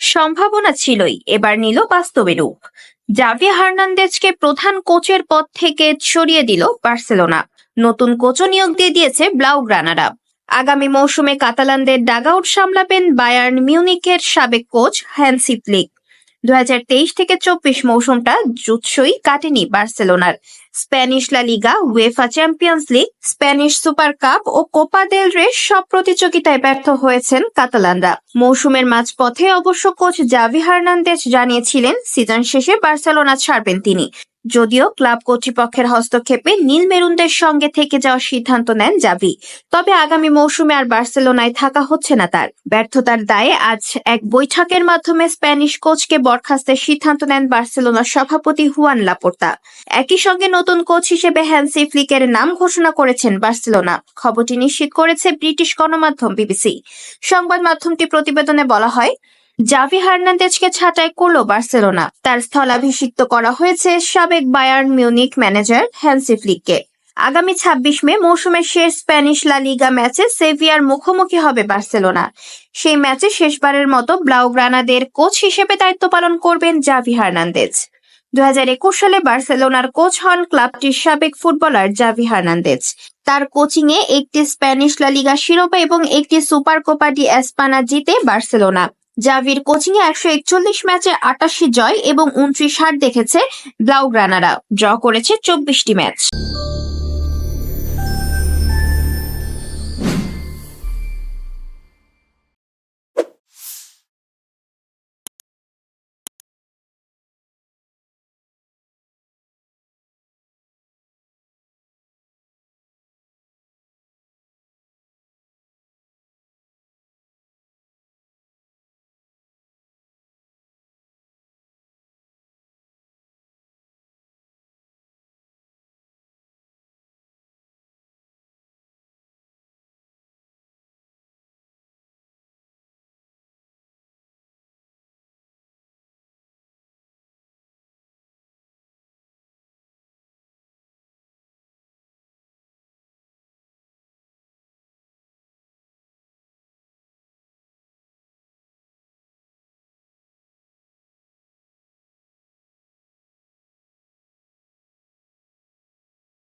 সম্ভাবনা ছিলই, এবার নিল বাস্তবে রূপ। জাভি হার্নান্দেজকে প্রধান কোচের পদ থেকে সরিয়ে দিল বার্সেলোনা। নতুন কোচও নিয়োগ দিয়ে দিয়েছে ব্লাউ গ্রানারা আগামী মৌসুমে কাতালানদের ডাগআউট সামলাবেন বায়ার্ন মিউনিকের সাবেক কোচ হ্যান্সি ফ্লিক। দুহাজার তেইশ থেকে চব্বিশ মৌসুমটা জুৎসই কাটেনি বার্সেলোনার। Spanish La Liga UEFA Champions League, Spanish Super Cup ও কোপা দেল রে সব প্রতিযোগিতায় ব্যর্থ হয়েছেন কাতালানরা। মৌসুমের মাঝপথে অবশ্য কোচ জাভি হার্নান্দেজ জানিয়েছিলেন, সিজন শেষে বার্সেলোনা ছাড়বেন তিনি। যদিও ক্লাব কর্তৃপক্ষের হস্তক্ষেপে নীল মেরুনদের সঙ্গে থেকে যাওয়ার সিদ্ধান্ত নেন জাভি। তবে আগামী মৌসুমে আর বার্সেলোনায় থাকা হচ্ছে না তার। ব্যর্থতার দায়ে আজ এক বৈঠকের মাধ্যমে স্প্যানিশ কোচকে বরখাস্তের সিদ্ধান্ত নেন বার্সেলোনার সভাপতি হুয়ান লাপোর্তা। একই সঙ্গে নতুন কোচ হিসেবে হ্যান্সি ফ্লিকের নাম ঘোষণা করেছেন বার্সেলোনা। খবরটি নিশ্চিত করেছে ব্রিটিশ গণমাধ্যম বিবিসি। সংবাদ মাধ্যমটি প্রতিবেদনে বলা হয় জাভি হার্নান্দেজকে ছাঁটাই করল বার্সেলোনা। তার স্থলাভিষিক্ত করা হয়েছে সাবেক বায়ার্ন মিউনিক ম্যানেজার হ্যান্সি ফ্লিককে। আগামী ছাব্বিশ মে মৌসুমের শেষ স্প্যানিশ লা লিগা ম্যাচে সেভিয়ার মুখোমুখি হবে বার্সেলোনা। সেই ম্যাচে শেষবারের মতো ব্লাউগ্রানাদের কোচ হিসেবে দায়িত্ব পালন করবেন জাভি হার্নান্দেজ। দু হাজার একুশ সালে বার্সেলোনার কোচ হন ক্লাবটির সাবেক ফুটবলার জাভি হার্নান্দেজ। তার কোচিংয়ে একটি স্প্যানিশ লা লিগা শিরোপা এবং একটি সুপার কোপা ডি এসপানা জিতে বার্সেলোনা। জাভির কোচিং এ একশো একচল্লিশ ম্যাচে আটাশি জয় এবং উনত্রিশ হার দেখেছে ব্লাউগ্রানারা ড্র করেছে চব্বিশটি ম্যাচ।